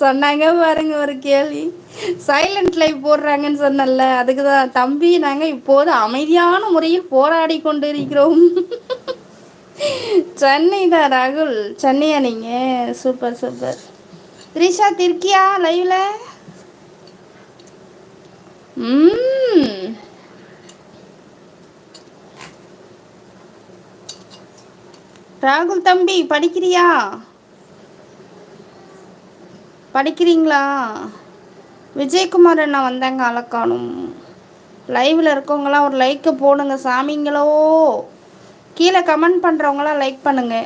சொன்னாங்க பாருங்க ஒரு கேள்வி. சைலண்ட் லைவ் போடுறாங்கன்னு சொன்னல அதுக்கு தான் தம்பி நாங்கள் இப்போது அமைதியான முறையில் போராடி கொண்டு இருக்கிறோம் சென்னை தான் ராகுல். சென்னையா நீங்கள் சூப்பர் சூப்பர் த்ரிஷா திருக்கியா லைவ்ல? ம். ராகுல் தம்பி படிக்கிறியா? படிக்கிறீங்களா? விஜயகுமார் அண்ணா வந்தாங்க அலக்கானும் லைவில் இருக்கவங்களாம் ஒரு லைக்கை போடுங்க சாமிங்களோ. கீழே கமெண்ட் பண்ணுறவங்களாம் லைக் பண்ணுங்க.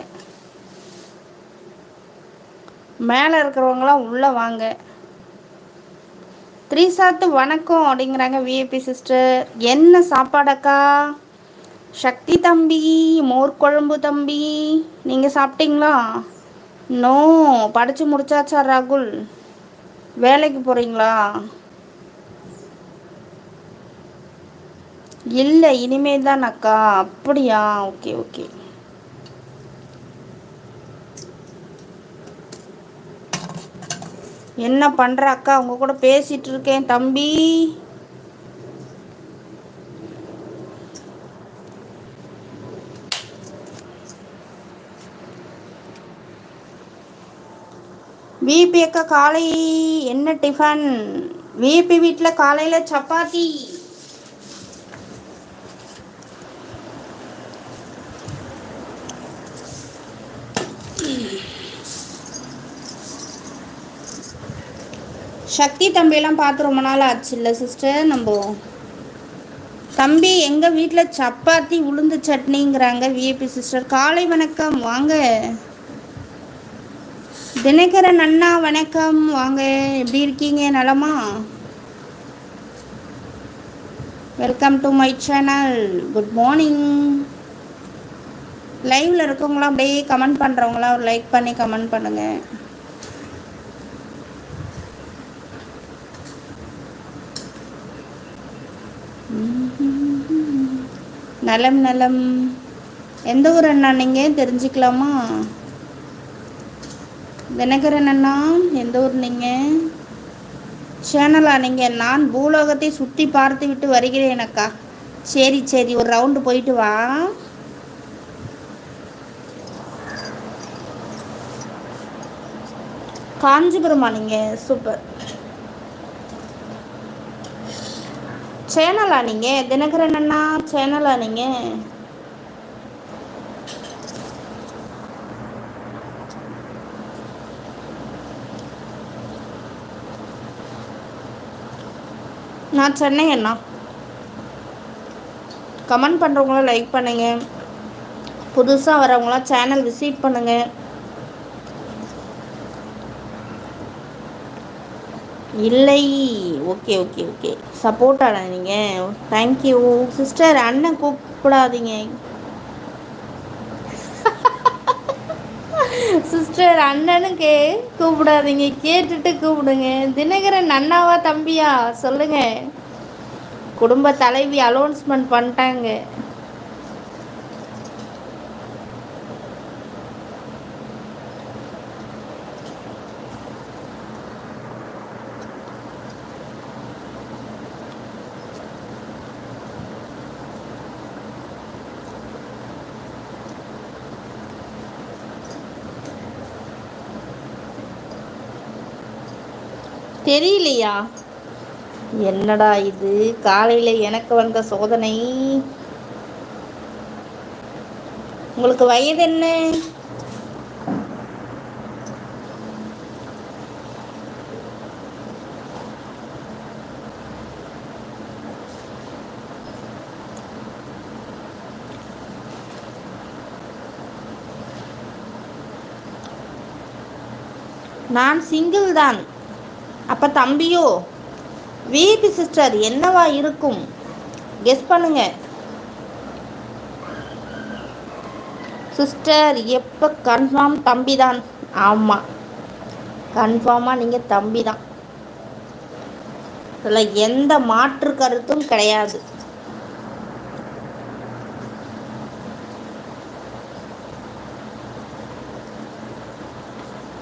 மேலே இருக்கிறவங்களாம் உள்ளே வாங்க. த்ரீ சாத்து வணக்கம் அப்படிங்கிறாங்க விஏபி சிஸ்டர். என்ன சாப்பாடக்கா? சக்தி தம்பி மோர் குழம்பு தம்பி நீங்கள் சாப்பிட்டீங்களா? நோ படித்து முடிச்சாச்சா ராகுல்? வேலைக்கு போகிறீங்களா இல்லை இனிமே தான் அக்கா. அப்படியா? Okay okay. என்ன பண்ணுற அக்கா? உங்க கூட பேசிகிட்டு இருக்கேன் தம்பி. விபி அக்கா காலை என்ன டிஃபன் விபி வீட்டில் காலையில் சப்பாத்தி. சக்தி தம்பியெல்லாம் பார்த்து ரொம்ப நாள் ஆச்சு இல்லை சிஸ்டர் நம்ம தம்பி எங்கள் வீட்டில் சப்பாத்தி உளுந்து சட்னிங்கிறாங்க விஏபி சிஸ்டர் காலை வணக்கம் வாங்க. தினகரன் அண்ணா வணக்கம். வாங்க. எப்படி இருக்கீங்க? நலமா? Welcome to my channel good morning லைவில் இருக்கவங்களாம் அப்படியே கமெண்ட் பண்ணுறவங்களாம் ஒரு லைக் பண்ணி கமெண்ட் பண்ணுங்கள் நலம் நலம். எந்த ஊர் அண்ணா நீங்கள் தெரிஞ்சுக்கலாமா? தினகரன் அண்ணா எந்த ஊர் நீங்கள் சேனலா நீங்கள் நான் பூலோகத்தை சுற்றி பார்த்து விட்டு வருகிறேன் அக்கா. சரி சரி ஒரு ரவுண்டு போயிட்டு வா. காஞ்சிபுரமா நீங்கள் சூப்பர் சேனலா நீங்கள் தினகரன் அண்ணா சேனலா நீங்கள் நான் சென்னை அண்ணா. கமெண்ட் பண்ணுறவங்களாம் லைக் பண்ணுங்க. புதுசாக வரவங்களாம் சேனல் விசிட் பண்ணுங்க. இல்லை. Okay okay okay. சப்போர்ட் ஆனால் நீங்கள் தேங்க்யூ சிஸ்டர் அண்ணன் கூப்பிடாதீங்க. சிஸ்டர் அண்ணனுக்கு கூப்பிடாதீங்க. கேட்டுட்டு கூப்பிடுங்க. தினகரன் அண்ணாவா தம்பியா? சொல்லுங்க. குடும்ப தலைவி அலௌன்ஸ்மெண்ட் பண்ணிட்டாங்க. தெரியலையா? என்னடா இது? காலையில் எனக்கு வந்த சோதனை. உங்களுக்கு வயது என்ன? நான் சிங்கிள் தான். அப்போ தம்பியோ விபி சிஸ்டர் என்னவா இருக்கும்? கெஸ் பண்ணுங்க. சிஸ்டர் எப்போ கன்ஃபார்ம் தம்பி தான் ஆமாம் கன்ஃபார்மாக நீங்கள் தம்பி தான் இதில் எந்த மாற்று கருத்தும் கிடையாது.